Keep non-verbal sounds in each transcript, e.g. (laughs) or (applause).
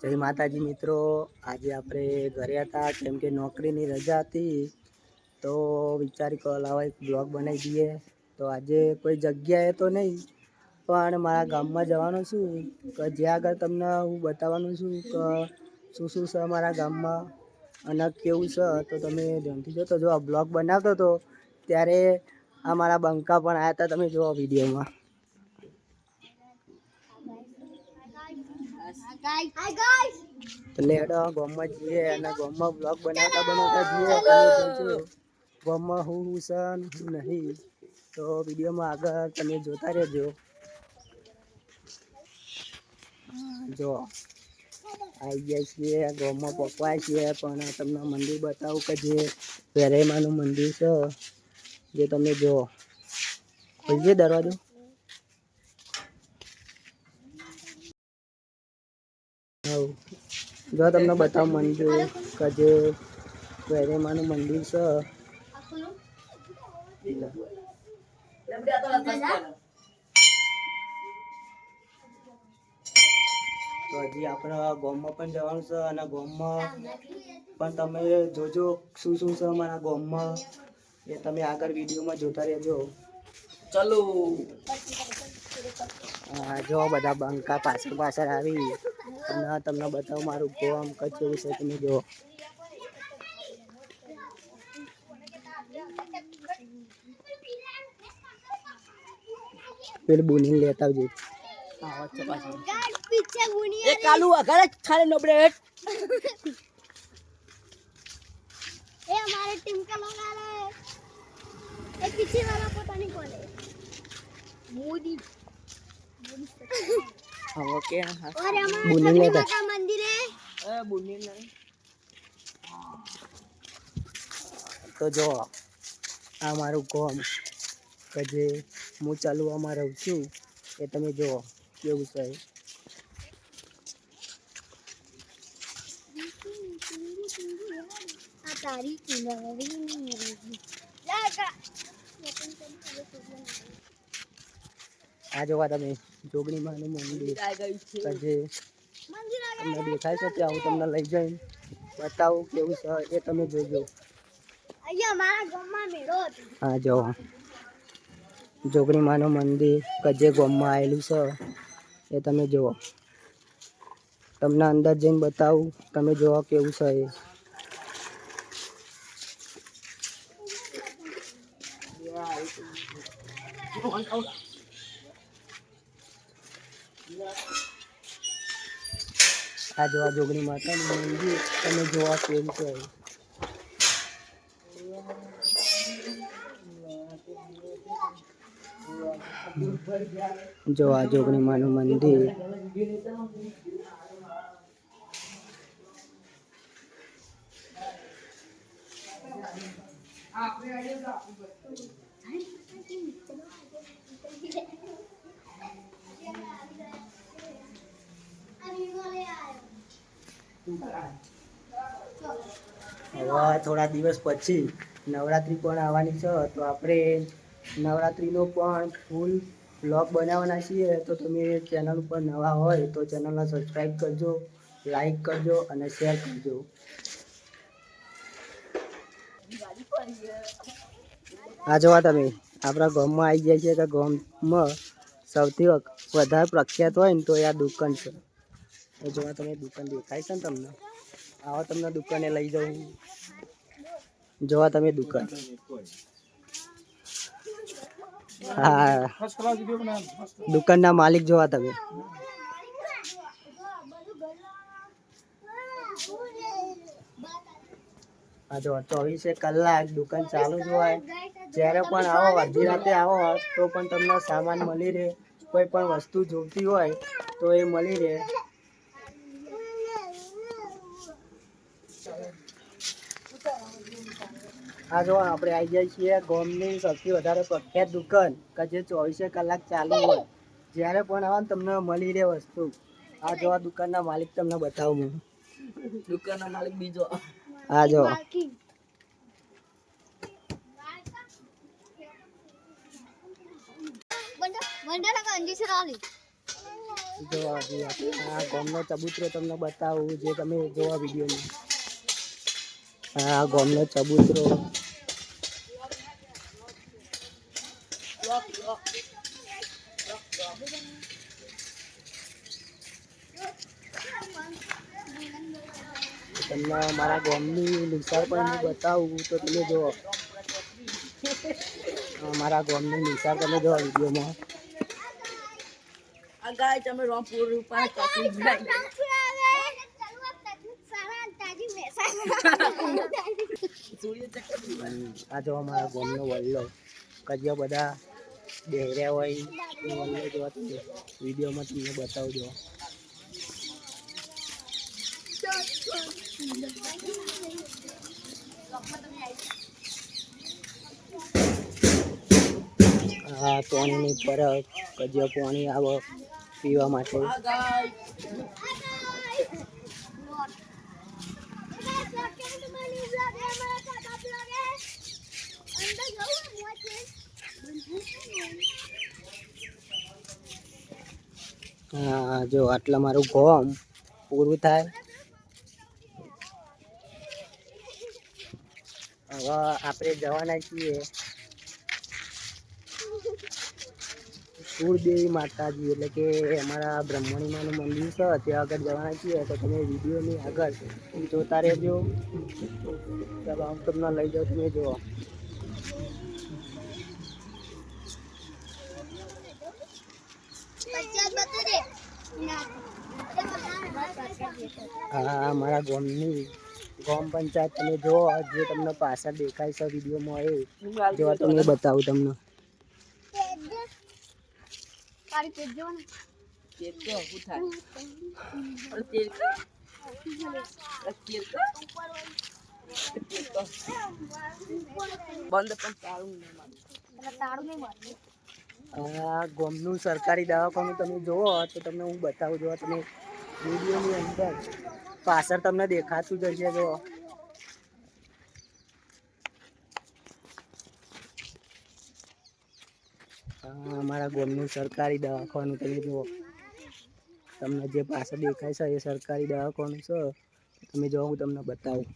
જય માતાજી મિત્રો. આજે આપણે ઘરે હતા, કેમ કે નોકરીની રજા હતી, તો વિચારી કોલ આવા એક બ્લોગ બનાવી દઈએ. તો આજે કોઈ જગ્યાએ તો નહીં, પણ મારા ગામમાં જવાનું છું. કે જ્યાં આગળ તમને હું બતાવવાનું છું કે શું શું છે મારા ગામમાં અને કેવું છે, તો તમે ધ્યાનથી જોતો જો આ બ્લોગ બનાવતો હતો ત્યારે આ મારા બંકા પણ આવ્યા હતા, તમે જુઓ વિડીયોમાં. તો લેડો ગોમમાં જઈએ અને ગામમાં બ્લોગ બનાવતા બનાવતા જઈએ. ગોમમાં હું હું છે હું નહીં. તો વિડીયોમાં આગળ તમે જોતા રહેજો. જો આવી ગયા છીએ ગોમમાં પકવા છીએ પણ તમને મંદિર બતાવું કે જે વેરેમાનું મંદિર છે. જે તમે જો ખોલજે દરવાજો? હવ. જો તમને બતાવું મંદિર કે જે વેરેમાનું મંદિર છે. તો હજી આપણે ગોમમાં પણ જવાનું છે અને ગોમમાં પણ તમે જોજો શું શું છે અમારા ગોમમાં. એ તમે આગળ વિડીયોમાં જોતા રહેજો. ચલો. હા જો બધા બંકા પાછળ પાછળ આવી. તમને આ તમને બતાવો મારું ગોવામ કચ્છ એવું છે તમે જુઓ. પેલું બુની લેતા આવજો. હા વચ્ચે પાછો પીછે ટીમ કા લોગ આ રહે એ પીછે વાળા પોતાની કોલે મોદી મોદી. (laughs) હવે કે બુની લે તો મંદિરે? એ બુની લે તો જો આ મારું કોમ કે જે હું ચાલવામાં રહું છું એ તમે જુઓ કેવું છે? તારી ચુનાવી આ જોવા તમે. જોગણી માનું મંદિર કે તમને દેખાય છે ત્યાં હું તમને લઈ જઈને બતાવું કેવું છે એ તમે જોજો. હા જો. જોગણી માનું મંદિર કજે ગોમમાં આવેલું છે. એ તમે જુઓ. તમને અંદર જઈને બતાવું તમે જોવા કેવું છે એ. આ જોવા જોગણી માતાનું મંદિર તમે જોવા કેવું છે. જો આ જોગણી માનું મંદિર હવે થોડા દિવસ પછી નવરાત્રિ પણ આવવાની છે, તો આપણે નવરાત્રિનો પણ ફૂલ બ્લોગ બનાવવાના છીએ. તો તમે ચેનલ ઉપર નવા હોય તો ચેનલને સબસ્ક્રાઈબ કરજો લાઈક કરજો અને શેર કરજો. આ જોવા તમે, આપણા ગામમાં આવી જાય છે કે ગામમાં સૌથી વધારે પ્રખ્યાત હોય ને તો એ આ દુકાન છે. જોવા તમે દુકાન દેખાય છે ને તમને? આવો તમને દુકાને લઈ જાઉં. જોવા તમે દુકાન. હા. દુકાનના માલિક જોવા તમે. હા જો ચોવીસે કલાક દુકાન ચાલુ જ હોય. જ્યારે પણ આવો અડધી રાતે આવો તો પણ તમને સામાન મળી રહે. કોઈ પણ વસ્તુ જોઈતી હોય તો એ મળી રહે. હા જો આપણે આવી જઈએ છીએ ગોમની સૌથી વધારે પ્રખ્યાત દુકાન કે જે ચોવીસે કલાક ચાલુ હોય. જ્યારે પણ આવો તમને મળી રહે વસ્તુ. આ જો આ દુકાનના માલિક તમને બતાવું હું દુકાનના માલિક બીજો. હા જો. જોવા આ ગોમનો ચબૂતરો તમને બતાવું જે તમે જોવા વિડીયોમાં. આ ગોમનો ચબૂતરો. તમને મારા ગામની નિશાળ પણ હું બતાવું તો તમે જુઓ. મારા ગામની નિશાળ તમે જો વિડીયોમાં. ગાય તમે રોમપુર રૂપા કાપી આ જો અમારા ગામનો વલ્લો. કજિયા બધા બેહર્યા હોય વલ્લો જોવા તમે વિડીયોમાં તમને બતાવજો. આ પાણીની પર કજિયા પાણી આવે પીવા માટે આ ગાય હા જો આટલા મારું ગોમ પૂરું થાય. હવે આપણે જવાના છીએ. કુળદેવી માતાજી એટલે કે અમારા બ્રહ્મણીમાનું મંદિર છે, ત્યાં આગળ જવાના છીએ. તો તમે વિડીયોની આગળ જોતા રહેજો. ચાલો, આમ તમને લઈ જાઓ તમે જુઓ. હા મારા ગામની ગામ પંચાયત, તમે જુઓ જે તમને પાછળ દેખાય છે વિડીયોમાં એ, જોવા તમને બતાવું તમને. તારી આ ગોમનું સરકારી દવાખાનું તમે જુઓ, તો તમને હું બતાવું જો તમે વિડીયોની અંદર પાછળ તમને દેખાતું જ હશે જો અમારા ગોમનું સરકારી દવાખાનું તમે જુઓ. તમને જે પાછળ દેખાય છે એ સરકારી દવાખાનું છે. તમે જો હું તમને બતાવું.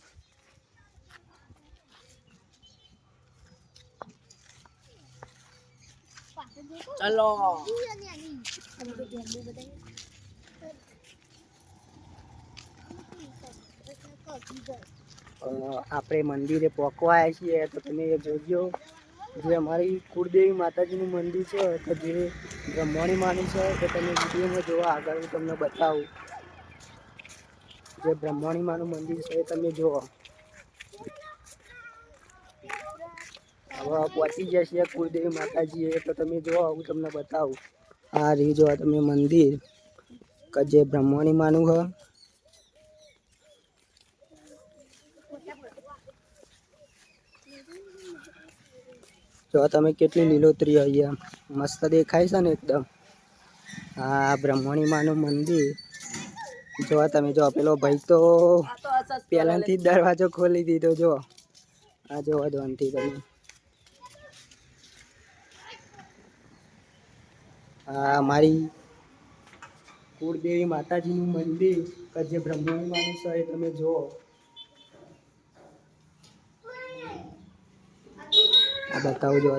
ચલો. આપણે મંદિરે પહોંચવા છીએ તો તમે જોજો. જે અમારી કુળદેવી માતાજીનું મંદિર છે, તો જે બ્રહ્મણી માનું છે, તો તમે વિડીયોમાં જોવા આગળ હું તમને બતાવું. જે બ્રહ્મણી માનું મંદિર છે, એ તમે જુઓ. હવે પહોંચી જશે કુળદેવી માતાજી એ તો તમે જુઓ, હું તમને બતાવું. આ રહી જો તમે મંદિર. કે જે બ્રહ્મણી માનું છે જો તમે કેટલી લીલોતરી અહીંયા મસ્ત દેખાય છે ને એકદમ. આ બ્રહ્મણી માનું મંદિર. જો તમે જો પેલો ભાઈ તો પહેલાંથી જ દરવાજો ખોલી દીધો, જો. આ જોવા દો અંતિ તમે. આ મારી કુળદેવી માતાજીનું મંદિર, કે જે બ્રહ્મણી માનું છે એ તમે જુઓ. આ બતાવું જો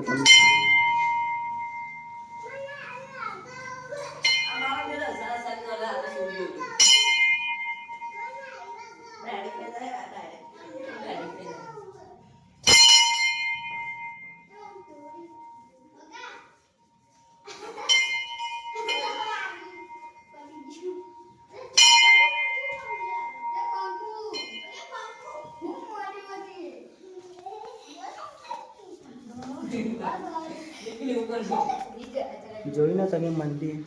જોયું ને મંદિર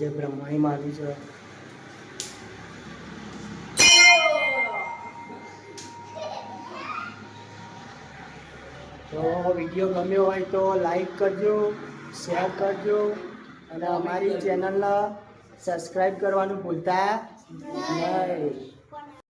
જે બ્રહ્માણીમાં માનું છે. તો વીડિયો ગમ્યો હોય તો લાઈક કરજો શેર કરજો, અને અમારી ચેનલને સબસ્ક્રાઈબ કરવાનું ભૂલતા નહીં.